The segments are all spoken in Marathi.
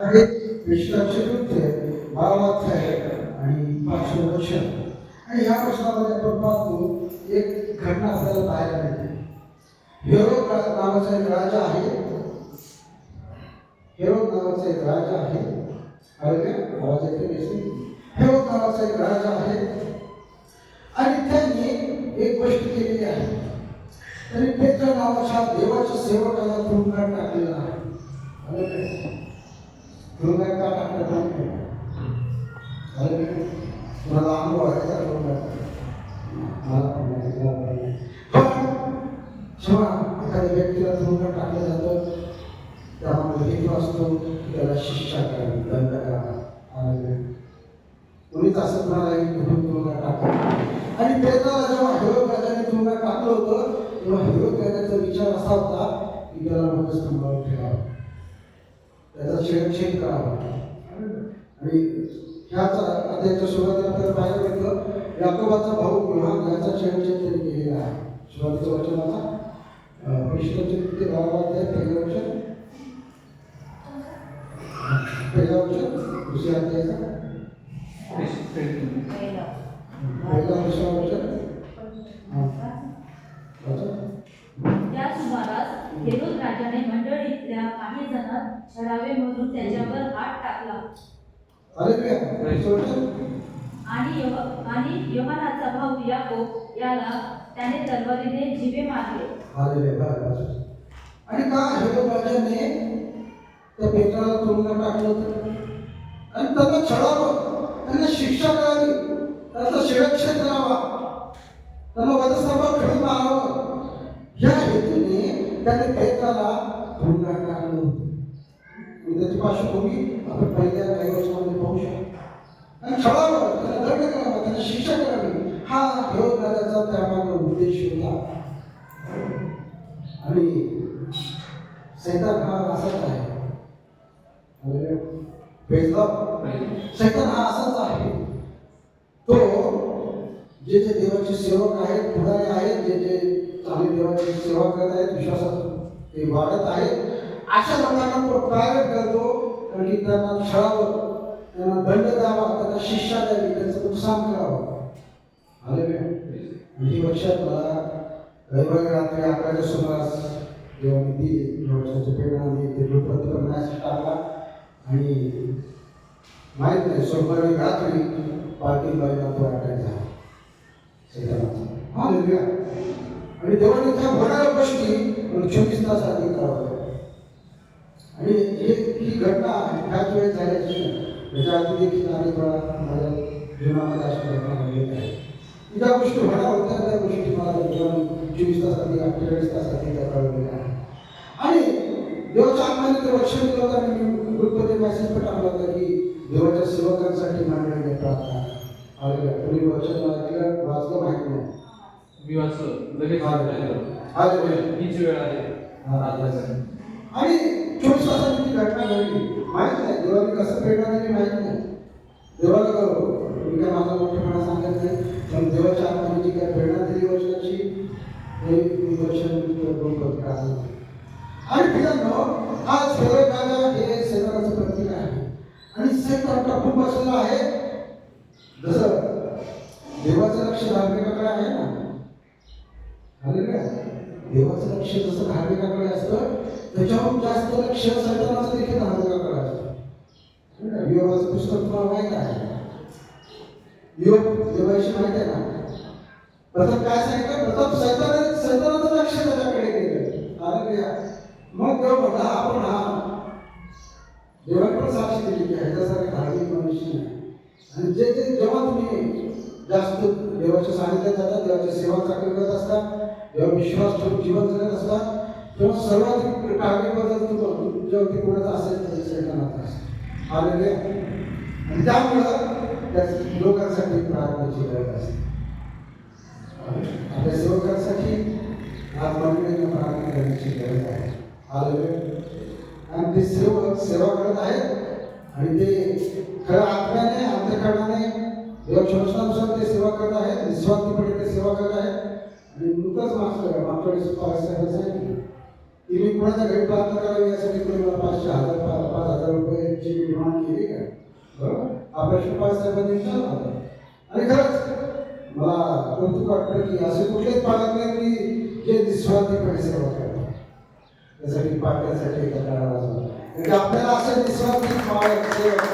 हे विश्वाचे कृत्य भावाध्याय आणि पार्श्ववचन आणि या प्रश्नामध्ये आपण पाहतो एक घटना आपल्याला पाहायला मिळते. हेरो नावाचा एक राजा आहे. हेरो नावाचा एक राजा आहे. अरे आवाज येते हेरो नावाचा एक राजा आहे. आणि त्यांनी एक गोष्ट केलेली आहे. तरी पेत्र नावाच्या देवाच्या सेवकाला तुरुंगात टाकलेला आहे अरे काय तुरुंगात का टाकलं नाही अरे तुम्हाला अनुभव आहे का तुरुंगात मला पण नाही, मला पण नाही. पण जेव्हा एखाद्या व्यक्तीला तुरुंगात टाकलं जातं त्यामुळे हेतू असतो की त्याला शिक्षा करावी दंड करावा अरे कोणीच असं म्हणाला की कुठून तुरुंगात टाकलं आणि पेत्राला जेव्हा हेरोद कायद्याने तुरुंगात टाकलं होतं तेव्हा हेरोद कायद्याचा विचार असा होता की त्याला मध्यस्तंभावर ठेवावा त्याचा छेडछेड करावा. आणि ह्याचा त्याच्या सुरुवातीला आपल्याला पाहायला मिळतं याकोबाचा भाऊ योहान याचा छेडछेड त्यांनी केलेला आहे. सुरुवातीच्या वचनाचा. परिष्ठाचे ते बारावाध्याय पहिलं वचन पहिलं वचन दुसऱ्या अध्यायाचा? पहिला दुसरा वचन त्या सुमारास हेरोद राजाने मंडळीतल्या काही जण छळावे म्हणून त्याच्यावर हात टाकला. अरे आणि आणि योहानाचा भाऊ याकोब याला त्याने तलवारीने जिवे मारले. आलेले आणि का हेरोद राजाने त्या पेत्राला तुरुंगात टाकलं होतं. आणि त्यांना छळावं. त्यांना शिक्षा करावी त्यांचा शिरक्षण करावा त्यांना वधस्तंभावर खडी मारावं. या हेतूने त्याने पेत्राला तुरुंगात टाकलं होतं. त्याची पार्श्वभूमी आपण पहिल्या काही वर्षामध्ये पाहू शकतो. आणि छळावं. त्यांना दंड करावा. त्यांना शिक्षा करावी. हा हेरोद त्यामागे उद्देश होता. आणि सैतान हा असाच आहे. म्हणजे सैतान हा असाच आहे. तो जे जे देवाचे सेवक आहेत पुढारी आहेत जे जे चांगले देवाची सेवा करत आहेत विश्वासात ते वाढत आहेत अशा लोकांना तो प्रायव्हेट करतो. कारण की त्यांना छळावं त्यांना दंड द्यावा त्यांना शिक्षा द्यावी त्यांचं नुकसान करावं. आले मी ही मला रविवारी रात्री अकराच्या सुमारास जेव्हा मी ती वर्षाची प्रेरणा आली ते वृत्तपत्र करण्यास टाकला. आणि माहीत नाही सोमवारी रात्री पाटील बाईला तो अटॅक झाला सैतानाचा हालेलुया आणि देवाने त्या होणाऱ्या गोष्टी चोवीस तास आधी करावं आणि एक ही घटना ह्याच वेळेस झाल्याची त्याच्या आधी देखील अनेक वेळा माझ्या जीवनामध्ये अशा घटना घडलेल्या आहेत ज्या गोष्टी होणार होत्या त्या गोष्टी मला जीवन चोवीस तास आधी अठ्ठेचाळीस तास आधी त्या कळवलेल्या आणि देवाच्या आत्म्याने ते वचन दिलं होतं आणि मी ग्रुपमध्ये मेसेज पण टाकला होता की देवाच्या सेवकांसाठी मांडलेले प्रार्थना. आलेल्या. तुम्ही वचन ऐकलं वाचलं माहिती नाही. मी वाचलं. लगेच. हीच वेळ आहे. आणि चोवीस तासांनी ती घटना घडली. माहीत नाही देवाने कसं प्रेरणा दिली माहीत नाही. देवाला कळव मी काय माझा मोठेपणा सांगत नाही. पण देवाच्या आत्म्याने जी काय प्रेरणा दिली वर्षाची हे मी आणि मित्रांनो हा सेवक राजा हे सैतानाचं प्रतीक आहे. आणि सैतान टाकून बसलेला आहे. जसं देवाचं लक्ष धार्मिकाकडे आहे ना. हालेलुया. देवाचं लक्ष जसं धार्मिकाकडे असतं त्याच्याहून जास्त लक्ष सैतानाचं देखील धार्मिकाकडे असतं. विवाहाचं पुस्तक तुम्हाला माहीत आहे. योग देवाशी माहीत आहे ना? प्रथम काय सांगितलं? प्रथम सैतान सैतानाचं लक्ष त्याच्याकडे गेलं हालेलुया. मग देव म्हटला आपण हा. देवाने पण साक्षी दिली की ह्याच्यासारखे धार्मिक मनुष्य नाही. आणि जे जे जेव्हा तुम्ही जास्त देवाच्या सानिध्यात जाता देवाच्या सेवा चाकरी करत असता देवा विश्वास ठेवून जीवन जगत असता तेव्हा सर्वाधिक टार्गेटबद्दल तुम्ही जेव्हा कोणाचं असेल तर सैतानाचा असते आलेले आणि त्यामुळं त्या लोकांसाठी प्रार्थनेची गरज असते आपल्या सेवकांसाठी आज मंडळीने प्रार्थना करण्याची गरज आहे आलेले आणि ते सेवक सेवा करत आहेत आणि ते खऱ्या आत्म्याने अंतकरणाने देवाच्या वचनानुसार ते सेवा करत आहेत निस्वार्थीपणे ते सेवा करत आहेत आणि नुकतंच मागचं मागच्या वेळेस पाच सांगितलं की मी कोणाच्या घरी प्रार्थना करावी यासाठी कोणी मला पाचशे हजार पा- पाच हजार रुपयाची प्रश्न साहेबांनी विचारला होता आणि खरंच मला कौतुक वाटतं की असे कुठलेच पालक नाही की जे निस्वार्थीपणे सेवा करतात. त्यासाठी पाट्यासाठी एखादा म्हणजे आपल्याला असे निस्वार्थी पालक सेवा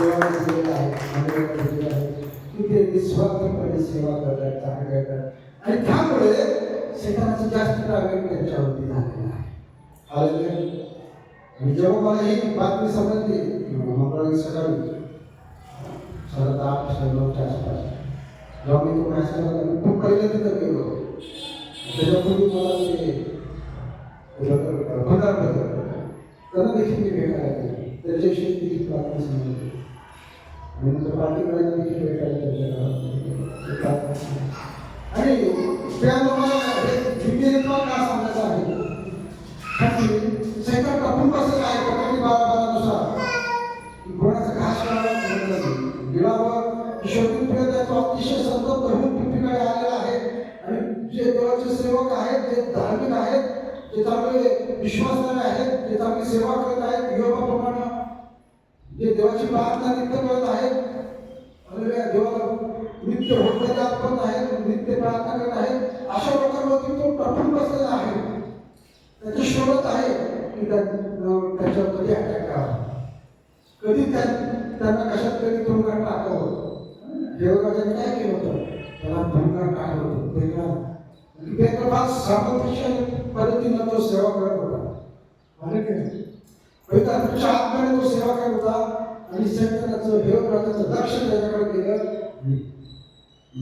देवाने आहे की ते निस्वार्थीपणे सेवा करतात चांगले करतात. आणि त्यामुळे शेताचं जास्त टार्गेट त्यांच्यावरती झालेलं आहे. हालेलुया. आणि जेव्हा मला ही बातमी समजली मंगळवारी सकाळी साडे दहा साडे आसपास. जेव्हा मी तो मॅच आला खूप पहिले तिथं गेलो. त्याच्यापूर्वी मला ते फंडार बदल त्यांना देखील मी भेटायला गेलो. त्याच्याविषयी ती बातमी समजली आणि नंतर पाठीकडे देखील भेटायला त्याच्या आणि त्या लोकांना आहेत जे चांगली सेवा करत आहेत योगाप्रमाणे जे देवाची प्रार्थना नित्य करत आहेत देवाला नित्य होत करत आहेत नित्य प्रार्थना करत आहेत अशा लोकांवरती तो टपून बसलेला आहे. त्याची शोधत आहे की त्याच्यावर कधी अटॅक करावा कधी त्यांना कशात तरी तुरुंगात टाकावं देवराजाने काय केलं होतं? त्याला तुरुंगात टाकलं होतं. बेकार. बेकार फार सामर्थ्यशाली पद्धतीनं तो सेवा करत होता. आणि काय पैताच्या आत्म्याने तो सेवा करत होता आणि सैतानाचं देवराजाचं लक्ष त्याच्याकडे केलं. आणि